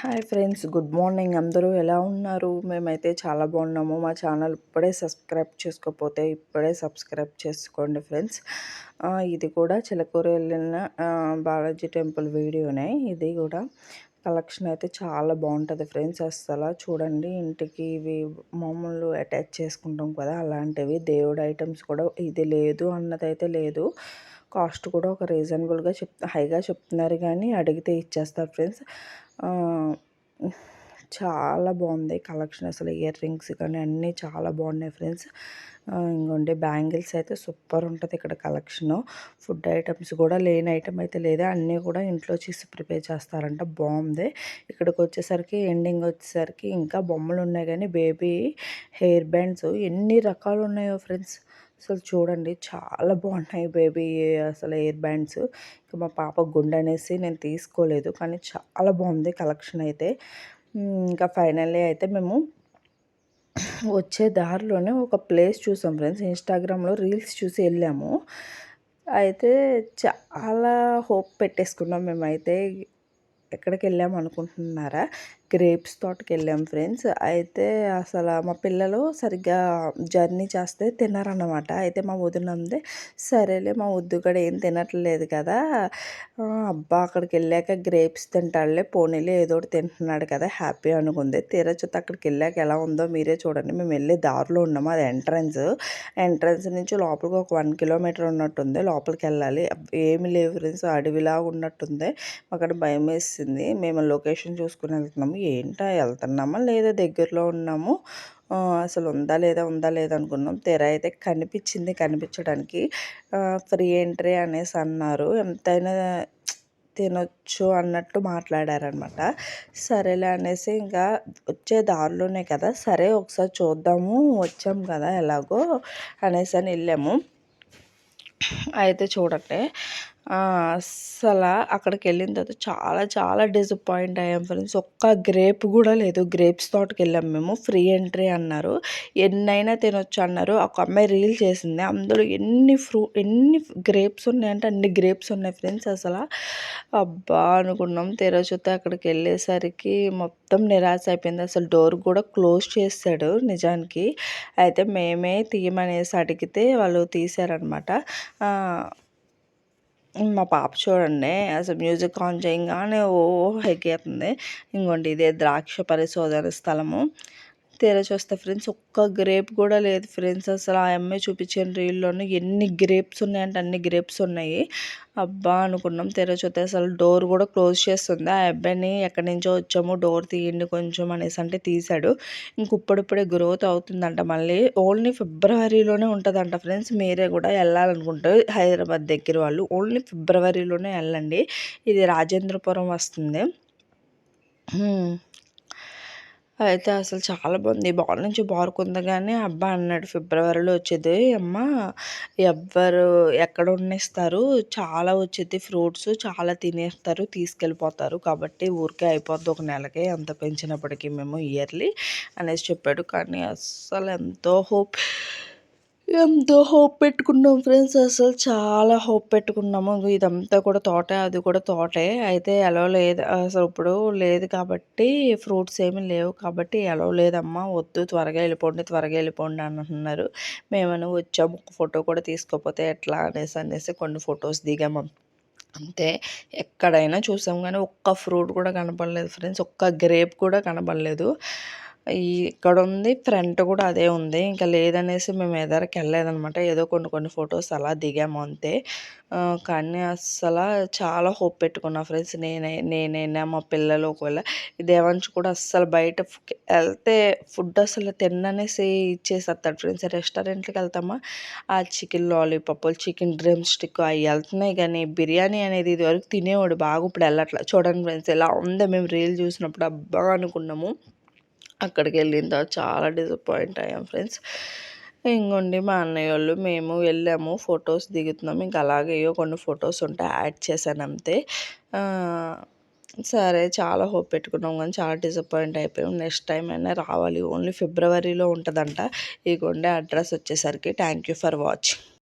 Hi friends good morning. అందరూ ఎలా ఉన్నారు? మేమైతే చాలా బాగున్నాము. మా ఛానల్ ఇప్పుడే సబ్స్క్రైబ్ చేసుకోకపోతే ఇప్పుడే సబ్స్క్రైబ్ చేసుకోండి ఫ్రెండ్స్. ఇది కూడా చిలకూరు వెళ్ళిన బాలాజీ టెంపుల్ వీడియోనే. ఇది కూడా కలెక్షన్ అయితే చాలా బాగుంటుంది ఫ్రెండ్స్. అసలు చూడండి ఇంటికి ఇవి మామూలు అటాచ్ చేసుకుంటాం కదా అలాంటివి దేవుడు ఐటమ్స్ కూడా ఇది లేదు అన్నదైతే లేదు. కాస్ట్ కూడా ఒక రీజనబుల్గా చెప్ హైగా చెప్తున్నారు కానీ అడిగితే ఇచ్చేస్తారు ఫ్రెండ్స్. చాలా బాగుంది కలెక్షన్ అసలు ఇయర్ రింగ్స్ కానీ అన్నీ చాలా బాగున్నాయి ఫ్రెండ్స్. ఇంకోండి బ్యాంగిల్స్ అయితే సూపర్ ఉంటుంది ఇక్కడ కలెక్షన్. ఫుడ్ ఐటమ్స్ కూడా లేని ఐటమ్ అయితే లేదా. అన్నీ కూడా ఇంట్లో చేసి ప్రిపేర్ చేస్తారంట. బాగుంది. ఇక్కడికి వచ్చేసరికి ఎండింగ్ వచ్చేసరికి ఇంకా బొమ్మలు ఉన్నాయి కానీ బేబీ హెయిర్ బ్యాండ్స్ ఎన్ని రకాలు ఉన్నాయో ఫ్రెండ్స్. అసలు చూడండి చాలా బాగున్నాయి బేబీ అసలు ఎయిర్ బ్యాండ్స్. ఇంకా మా పాప గుండె అనేసి నేను తీసుకోలేదు కానీ చాలా బాగుంది కలెక్షన్ అయితే. ఇంకా ఫైనల్లీ అయితే మేము వచ్చే దారిలోనే ఒక ప్లేస్ చూసాం ఫ్రెండ్స్. ఇన్స్టాగ్రామ్లో రీల్స్ చూసి వెళ్ళాము. అయితే చాలా హోప్ పెట్టేసుకున్నాం మేమైతే. ఎక్కడికి వెళ్ళాము అనుకుంటున్నారా గ్రేప్స్ తోటకి వెళ్ళాం ఫ్రెండ్స్. అయితే అసలు మా పిల్లలు సరిగ్గా జర్నీ చేస్తే తిన్నారన్నమాట. అయితే మా వదినందే సరేలే మా వద్దు కూడా ఏం తినట్లేదు కదా. అబ్బా అక్కడికి వెళ్ళాక గ్రేప్స్ తింటాడులే పోనీలే ఏదో ఒకటి తింటున్నాడు కదా హ్యాపీ అనుకుంది. తీరా అక్కడికి వెళ్ళాక ఎలా ఉందో మీరే చూడండి. మేము వెళ్ళే దారిలో ఉన్నాము అది ఎంట్రన్స్. ఎంట్రన్స్ నుంచి లోపలికి ఒక వన్ కిలోమీటర్ ఉన్నట్టుంది. లోపలికి వెళ్ళాలి. ఏమి లేవు ఫ్రెండ్స్ అడవిలాగా ఉన్నట్టుంది. అక్కడ భయం వేసింది మేము లొకేషన్ చూసుకుని వెళ్తున్నాము. ఏంటా వెళ్తున్నామా? లేదా దగ్గరలో ఉన్నాము. అసలు ఉందా లేదా ఉందా లేదా అనుకున్నాం. తెర అయితే కనిపించింది. కనిపించడానికి ఫ్రీ ఎంట్రీ అనేసి అన్నారు. ఎంతైనా తినొచ్చు అన్నట్టు మాట్లాడారనమాట సరేలే అనేసి ఇంకా వచ్చే దారిలోనే కదా. సరే ఒకసారి చూద్దాము. వచ్చాం కదా ఎలాగో అనేసి అని వెళ్ళాము. అయితే చూడండి అస్సలు అక్కడికి వెళ్ళిన తర్వాత చాలా చాలా డిసప్పాయింట్ అయ్యాం ఫ్రెండ్స్ ఒక్క గ్రేప్ కూడా లేదు. గ్రేప్స్ తోటకి వెళ్ళాం మేము. ఫ్రీ ఎంట్రీ అన్నారు. ఎన్నైనా తినొచ్చు అన్నారు. ఒక అమ్మాయి రీల్ చేసింది. అందులో ఎన్ని ఫ్రూ ఎన్ని గ్రేప్స్ ఉన్నాయంటే అన్ని గ్రేప్స్ ఉన్నాయి ఫ్రెండ్స్ అసలు. అబ్బా అనుకున్నాం. తెరచుతే అక్కడికి వెళ్ళేసరికి మొత్తం నిరాశ అయిపోయింది. అసలు డోర్ కూడా క్లోజ్ చేస్తాడు నిజానికి. అయితే మేమే తీయమనేసి అడిగితే వాళ్ళు తీశారనమాట మా పాప చూడండి అసలు మ్యూజిక్ ఆన్ చేయగానే ఓ అవుతుంది ఇంకోటి ఇదే ద్రాక్ష పరిశోధన స్థలము. తీరా చూస్తే ఫ్రెండ్స్ ఒక్క గ్రేప్ కూడా లేదు ఫ్రెండ్స్ అసలు ఆ అమ్మాయి చూపించిన రీల్లోనే ఎన్ని గ్రేప్స్ ఉన్నాయంటే అన్ని గ్రేప్స్ ఉన్నాయి. అబ్బా అనుకున్నాం తెర చూస్తే. అసలు డోర్ కూడా క్లోజ్ చేస్తుంది. ఆ అబ్బాయిని ఎక్కడి నుంచో వచ్చాము. డోర్ తీయండి కొంచెం అనేసి అంటే తీశాడు. ఇంక ఇప్పుడిప్పుడే గ్రోత్ అవుతుందంట. మళ్ళీ ఓన్లీ ఫిబ్రవరిలోనే ఉంటుందంట ఫ్రెండ్స్ మీరే కూడా వెళ్ళాలనుకుంటే హైదరాబాద్ దగ్గర వాళ్ళు ఓన్లీ ఫిబ్రవరిలోనే వెళ్ళండి. ఇది రాజేంద్రపురం వస్తుంది. అయితే అసలు చాలా బాగుంది. బాల్ నుంచి బారుకుందగానే అబ్బా అన్నాడు ఫిబ్రవరిలో వచ్చేది. అమ్మ ఎవ్వరు ఎక్కడ ఉన్నిస్తారు చాలా వచ్చేది ఫ్రూట్స్ చాలా తినేస్తారు తీసుకెళ్ళిపోతారు. కాబట్టి ఊరికే అయిపోద్ది ఒక నెలకే అంత పెంచినప్పటికీ మేము ఇయర్లీ అనేసి చెప్పాడు. కానీ అస్సలు ఎంతో హోప్ ఎంతో హోప్ పెట్టుకున్నాం ఫ్రెండ్స్. అసలు చాలా హోప్ పెట్టుకున్నాము. ఇదంతా కూడా తోటే అది కూడా తోటే. అయితే ఎలా లేదు. అసలు ఇప్పుడు లేదు కాబట్టి ఫ్రూట్స్ ఏమీ లేవు కాబట్టి ఎలా లేదమ్మా. వద్దు త్వరగా వెళ్ళిపోండి త్వరగా వెళ్ళిపోండి అంటున్నారు మేమని వచ్చాము ఒక ఫోటో కూడా తీసుకోకపోతే ఎట్లా అనేసి అనేసి కొన్ని ఫొటోస్ దిగాము. అంతే. ఎక్కడైనా చూసాం కానీ ఒక్క ఫ్రూట్ కూడా కనపడలేదు ఫ్రెండ్స్. ఒక్క గ్రేప్ కూడా కనపడలేదు. ఇక్కడ ఉంది ఫ్రంట్ కూడా అదే ఉంది. ఇంకా లేదనేసి మేము ఎదరికి వెళ్ళలేదనమాట. ఏదో కొన్ని కొన్ని ఫొటోస్ అలా దిగాము అంతే. కానీ అస్సలు చాలా హోప్ పెట్టుకున్నా ఫ్రెండ్స్. నేనే నేనైనా మా పిల్లలు ఒకవేళ దేవంశ్ కూడా అస్సలు బయట వెళ్తే ఫుడ్ అసలు తిన్ననేసి ఇచ్చేసేస్తాడు ఫ్రెండ్స్. రెస్టారెంట్కి వెళ్తామా? ఆ చికెన్ లాలీపాప్లు చికెన్ డ్రమ్ స్టిక్ అవి వెళ్తున్నాయి కానీ బిర్యానీ అనేది ఇది వరకు తినేవాడు. బాగా ఇప్పుడు వెళ్ళట్లా. చూడండి ఫ్రెండ్స్ ఎలా ఉందో మేము రీల్ చూసినప్పుడు అబ్బా అనుకున్నాము. అక్కడికి వెళ్ళిన తర్వాత చాలా డిసప్పాయింట్ అయ్యాం ఫ్రెండ్స్ ఇంకోండి మా అన్నయ్య వాళ్ళు మేము వెళ్ళాము ఫొటోస్ దిగుతున్నాము ఇంకా అలాగే కొన్ని ఫొటోస్ ఉంటే యాడ్ చేశాను అంతే. సరే చాలా హోప్ పెట్టుకున్నాం కానీ చాలా డిసప్పాయింట్ అయిపోయాం. నెక్స్ట్ టైం అయినా రావాలి. ఓన్లీ ఫిబ్రవరిలో ఉంటుందంట. ఈ కొండే అడ్రస్ వచ్చేసరికి. Thank you for watching